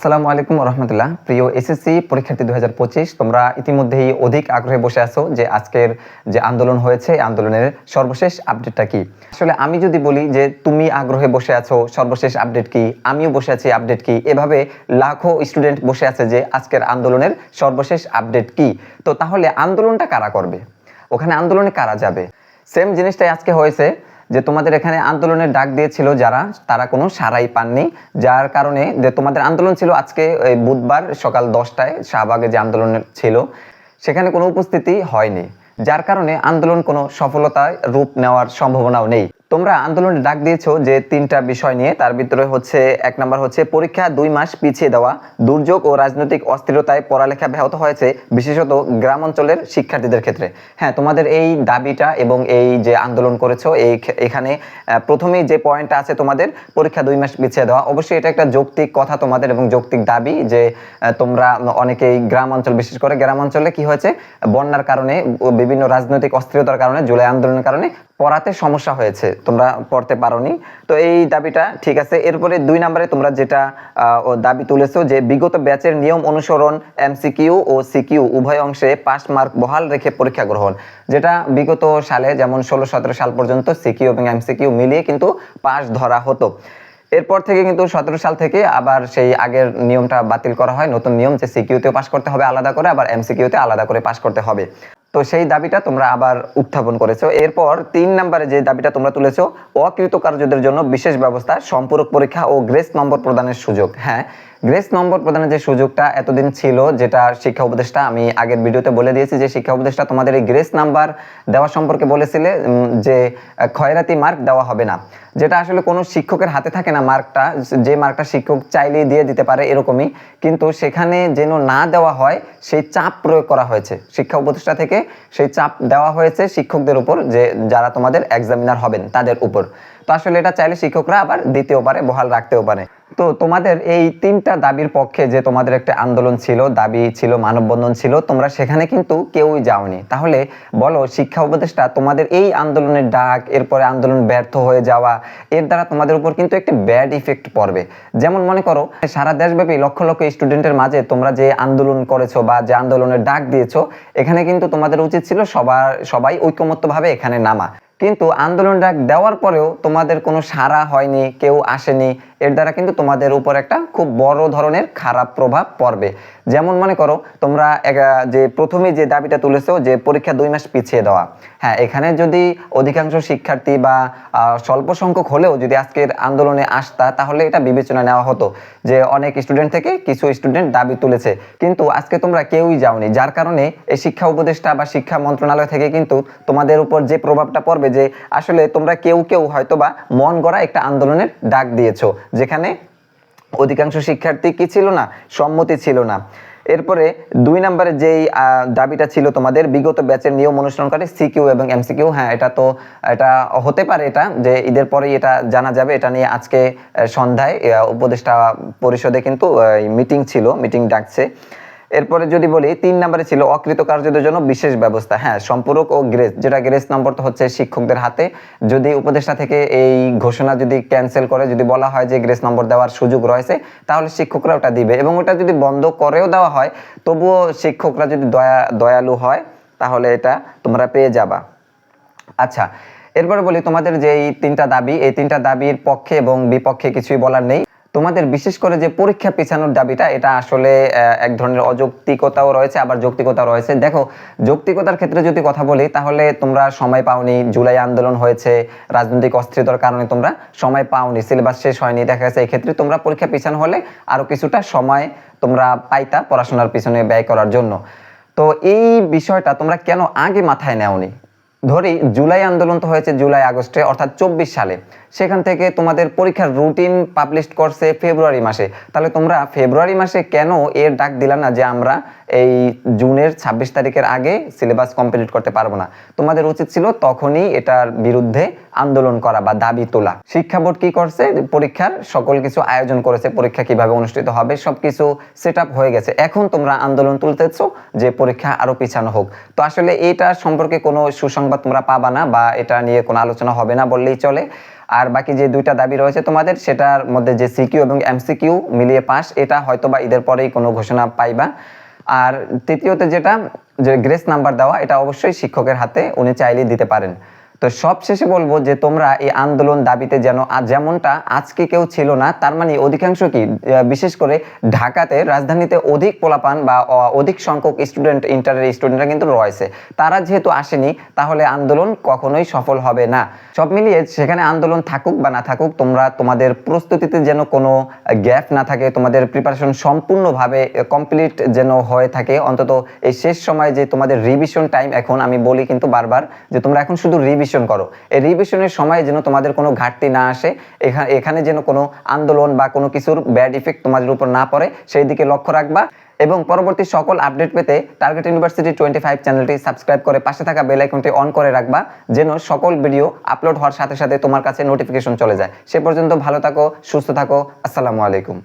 আসসালামু আলাইকুম রহমতুল্লাহ প্রিয় এসএসসি পরীক্ষার্থী দু হাজার পঁচিশ, তোমরা ইতিমধ্যেই অধিক আগ্রহে বসে আছো যে আজকের যে আন্দোলন হয়েছে আন্দোলনের সর্বশেষ আপডেটটা কি? আসলে আমি যদি বলি যে তুমি আগ্রহে বসে আছো, সর্বশেষ আপডেট কি? আমিও বসে আছি, আপডেট কি? এভাবে লাখো স্টুডেন্ট বসে আছে যে আজকের আন্দোলনের সর্বশেষ আপডেট কি? তো তাহলে আন্দোলনটা কারা করবে? ওখানে আন্দোলনে কারা যাবে? সেম জিনিসটাই আজকে হয়েছে। যে তোমাদের এখানে আন্দোলনের ডাক দিয়েছিল যারা, তারা কোনো সারাই পাননি, যার কারণে যে তোমাদের আন্দোলন ছিল আজকে বুধবার সকাল দশটায় শাহবাগে যে আন্দোলন ছিল, সেখানে কোনো উপস্থিতি হয়নি, যার কারণে আন্দোলন কোনো সফলতায় রূপ নেওয়ার সম্ভাবনাও নেই। তোমরা আন্দোলনে ডাক দিয়েছ যে তিনটা বিষয় নিয়ে। তার ভিতরে হচ্ছে, এক নম্বর হচ্ছে পরীক্ষা দুই মাস পিছিয়ে দেওয়া। দুর্যোগ ও রাজনৈতিক অস্থিরতায় পড়ালেখা ব্যাহত হয়েছে, বিশেষত গ্রাম অঞ্চলের শিক্ষার্থীদের ক্ষেত্রে। হ্যাঁ তোমাদের এই দাবিটা এবং এই যে আন্দোলন করেছ, এই এখানে প্রথমেই যে পয়েন্টটা আছে তোমাদের, পরীক্ষা দুই মাস পিছিয়ে দেওয়া। অবশ্যই এটা একটা যৌক্তিক কথা তোমাদের এবং যৌক্তিক দাবি যে তোমরা অনেকেই গ্রাম অঞ্চল বিশেষ করে গ্রাম অঞ্চলে কি হয়েছে, বন্যার কারণে, বিভিন্ন রাজনৈতিক অস্থিরতার কারণে, জুলাই আন্দোলনের কারণে পড়াতে সমস্যা হয়েছে। তোমরা পড়তে পারোনি। তো এই দাবিটা ঠিক আছে। এরপরে দুই নম্বরে তোমরা যেটা ও দাবি তুলেছো যে বিগত ব্যাচের নিয়ম অনুসরণ এমসিকিউ ও সিকিউ উভয় অংশে পাস মার্ক বহাল রেখে পরীক্ষা গ্রহণ, যেটা বিগত সালে যেমন ষোলো সতেরো সাল পর্যন্ত সিকিউ এবং এমসিকিউ মিলিয়ে কিন্তু পাস ধরা হতো। এরপর থেকে কিন্তু সতেরো সাল থেকে আবার সেই আগের নিয়মটা বাতিল করা হয়। নতুন নিয়ম যে সিকিউতেও পাস করতে হবে আলাদা করে, আবার এমসিকিউতে আলাদা করে পাস করতে হবে। তো সেই দাবিটা তোমরা আবার উত্থাপন করেছ। এরপর তিন নম্বরে যে দাবিটা তোমরা তুলেছো, অকৃতকার্যদের জন্য বিশেষ ব্যবস্থা, সম্পূরক পরীক্ষা ও গ্রেস নম্বর প্রদানের সুযোগ। হ্যাঁ গ্রেস নম্বর প্রদানের যে সুযোগটা এতদিন ছিল, যেটা শিক্ষা উপদেষ্টা আমি আগের ভিডিওতে বলে দিয়েছি যে শিক্ষা উপদেষ্টা তোমাদের এই গ্রেস নাম্বার দেওয়া সম্পর্কে বলেছিলে যে ক্ষয়রাতি মার্ক দেওয়া হবে না। যেটা আসলে কোনো শিক্ষকের হাতে থাকে না মার্কটা, যে মার্কটা শিক্ষক চাইলেই দিয়ে দিতে পারে এরকমই, কিন্তু সেখানে যেন না দেওয়া হয়, সেই চাপ প্রয়োগ করা হয়েছে। শিক্ষা উপদেষ্টা থেকে সেই চাপ দেওয়া হয়েছে শিক্ষকদের উপর যে, যারা তোমাদের এক্সামিনার হবেন, তাদের উপর। তো আসলে এটা চাইলে শিক্ষকরা আবার দিতেও পারে বহাল রাখতেও পারে। তো তোমাদের এই তিনটা দাবির পক্ষে যে তোমাদের একটা আন্দোলন ছিল, দাবি ছিল, মানববন্ধন ছিল, তোমরা সেখানে কিন্তু কেউই যাওনি। তাহলে বলো, শিক্ষা উপদেষ্টা, তোমাদের এই আন্দোলনের ডাক, এরপরে আন্দোলন ব্যর্থ হয়ে যাওয়া, এর দ্বারা তোমাদের উপর কিন্তু একটি ব্যাড ইফেক্ট পড়বে। যেমন মনে করো, সারা দেশব্যাপী লক্ষ লক্ষ স্টুডেন্টের মাঝে তোমরা যে আন্দোলন করেছ বা যে আন্দোলনের ডাক দিয়েছ, এখানে কিন্তু তোমাদের উচিত ছিল সবার, সবাই ঐকমত্যভাবে এখানে নামা। কিন্তু আন্দোলন ডাক দেওয়ার পরেও তোমাদের কোনো সাড়া হয়নি কেউ আসেনি। এর দ্বারা কিন্তু তোমাদের উপর একটা খুব বড় ধরনের খারাপ প্রভাব পড়বে। যেমন মনে করো, তোমরা যে প্রথমে যে দাবিটা তুলেছো যে পরীক্ষা দুই মাস পিছিয়ে দেওয়া। হ্যাঁ এখানে যদি অধিকাংশ শিক্ষার্থী বা স্বল্প সংখ্যক হলেও যদি আজকের আন্দোলনে আসতা, তাহলে এটা বিবেচনা নেওয়া হতো যে অনেক স্টুডেন্ট থেকে কিছু স্টুডেন্ট দাবি তুলেছে। কিন্তু আজকে তোমরা কেউই যাওনি, যার কারণে এই শিক্ষা উপদেষ্টা বা শিক্ষা মন্ত্রণালয় থেকে কিন্তু তোমাদের উপর যে প্রভাবটা পড়বে যে আসলে তোমরা কেউ কেউ হয়তো বা মন গড়া একটা আন্দোলনের ডাক দিয়েছ। যেখানে অধিকাংশ শিক্ষার্থী কি ছিল না? সম্মতি ছিল না। এরপরে দুই নম্বরে যেই দাবিটা ছিল তোমাদের, বিগত ব্যাচের নিয়ম অনুসরণ করে সিকিউ এবং এমসিকিউ হ্যাঁ এটা তো, এটা হতে পারে এটা, যে ঈদের পরেই এটা জানা যাবে। এটা নিয়ে আজকে সন্ধ্যায় উপদেষ্টা পরিষদে কিন্তু মিটিং ছিল মিটিং ডাকছে। এরপরে যদি বলি, তিন নম্বরে ছিল অকৃতকার্যদের জন্য বিশেষ ব্যবস্থা। হ্যাঁ সম্পূরক ও গ্রেস যেটা গ্রেস নম্বর তো হচ্ছে শিক্ষকদের হাতে। যদি উপদেষ্টা থেকে এই ঘোষণা যদি ক্যান্সেল করে, যদি বলা হয় যে গ্রেস নম্বর দেওয়ার সুযোগ রয়েছে, তাহলে শিক্ষকরা ওটা দিবে। এবং ওটা যদি বন্ধ করেও দেওয়া হয়, তবুও শিক্ষকরা যদি দয়া দয়ালু হয়, তাহলে এটা তোমরা পেয়ে যাবা। আচ্ছা এরপরে বলি তোমাদের যে এই তিনটা দাবি, এই তিনটা দাবির পক্ষে এবং বিপক্ষে কিছুই বলার নেই। তোমাদের বিশেষ করে যে পরীক্ষা পিছানোর দাবিটা, এটা আসলে এক ধরনের অযৌক্তিকতাও রয়েছে, আবার যৌক্তিকতাও রয়েছে। দেখো, যৌক্তিকতার ক্ষেত্রে যদি কথা বলি, তাহলে তোমরা সময় পাওনি, জুলাই আন্দোলন হয়েছে, রাজনৈতিক অস্থিরতার কারণে তোমরা সময় পাওনি, সিলেবাস শেষ হয়নি। দেখা গেছে এই ক্ষেত্রে তোমরা পরীক্ষা পিছানো হলে আরও কিছুটা সময় তোমরা পাইতা পড়াশোনার পিছনে ব্যয় করার জন্য। তো এই বিষয়টা তোমরা কেন আগে মাথায় নেওনি? ধরি জুলাই আন্দোলন তো হয়েছে জুলাই আগস্টে, অর্থাৎ চব্বিশ সালে। সেখান থেকে তোমাদের পরীক্ষার রুটিন পাবলিশ করছে ফেব্রুয়ারি মাসে। তাহলে তোমরা ফেব্রুয়ারি মাসে কেন এর ডাক দিলা না যে আমরা এই জুনের ছাব্বিশ তারিখের আগে সিলেবাস কমপ্লিট করতে পারব না। তোমাদের উচিত ছিল তখনই এটার বিরুদ্ধে আন্দোলন করা বা দাবি তোলা। শিক্ষা বোর্ড কি করছে? পরীক্ষার সকল কিছু আয়োজন করেছে, পরীক্ষা কীভাবে অনুষ্ঠিত হবে, সবকিছু সেট আপ হয়ে গেছে। এখন তোমরা আন্দোলন তুলতেছো যে পরীক্ষা আরও পিছানো হোক। তো আসলে এটা সম্পর্কে কোনো সুসংবাদ তোমরা পাবা না বা এটা নিয়ে কোনো আলোচনা হবে না বললেই চলে। আর বাকি যে দুইটা দাবি রয়েছে তোমাদের, সেটার মধ্যে যে সিকিউ এবং এমসিকিউ মিলিয়ে পাস এটা হয়তো বা ঈদের পরেই কোনো ঘোষণা পাইবা। আর তৃতীয়তে যেটা, যে গ্রেস নাম্বার দেওয়া, এটা অবশ্যই শিক্ষকের হাতে উনি চাইলেই দিতে পারেন। তো সবশেষে বলব যে তোমরা এই আন্দোলন দাবিতে যেন যেমনটা আজকে কেউ ছিল না, তার মানে অধিকাংশ কি বিশেষ করে ঢাকাতে রাজধানীতে অধিক পোলাপান বা অধিক সংখ্যক স্টুডেন্ট ইন্টারের স্টুডেন্টরা কিন্তু রয়েছে। তারা যেহেতু আসেনি, তাহলে আন্দোলন কখনোই সফল হবে না। সব মিলিয়ে সেখানে আন্দোলন থাকুক বা না থাকুক, তোমরা তোমাদের প্রস্তুতিতে যেন কোনো গ্যাপ না থাকে, তোমাদের প্রিপারেশন সম্পূর্ণভাবে কমপ্লিট যেন হয়ে থাকে। অন্তত এই শেষ সময় যে তোমাদের রিভিশন টাইম এখন আমি বলি কিন্তু বারবার যে তোমরা এখন শুধু রিভিশন করো। এই রিভিশনের সময় যেন তোমাদের কোনো ঘাটতি না আসে এখানে এখানে যেন কোনো আন্দোলন বা কোনো কিছুর ব্যাড ইফেক্ট তোমাদের উপর না পড়ে, সেই দিকে লক্ষ্য রাখবা। এবং পরবর্তী সকল আপডেট পেতে টার্গেট ইউনিভার্সিটি টোয়েন্টি ফাইভ চ্যানেলটি সাবস্ক্রাইব করে পাশে থাকা বেল আইকনটি অন করে রাখবা, যেন সকল ভিডিও আপলোড হওয়ার সাথে সাথে তোমার কাছে নোটিফিকেশন চলে যায়। সে পর্যন্ত ভালো থাকো, সুস্থ থাকো, আসসালামু আলাইকুম।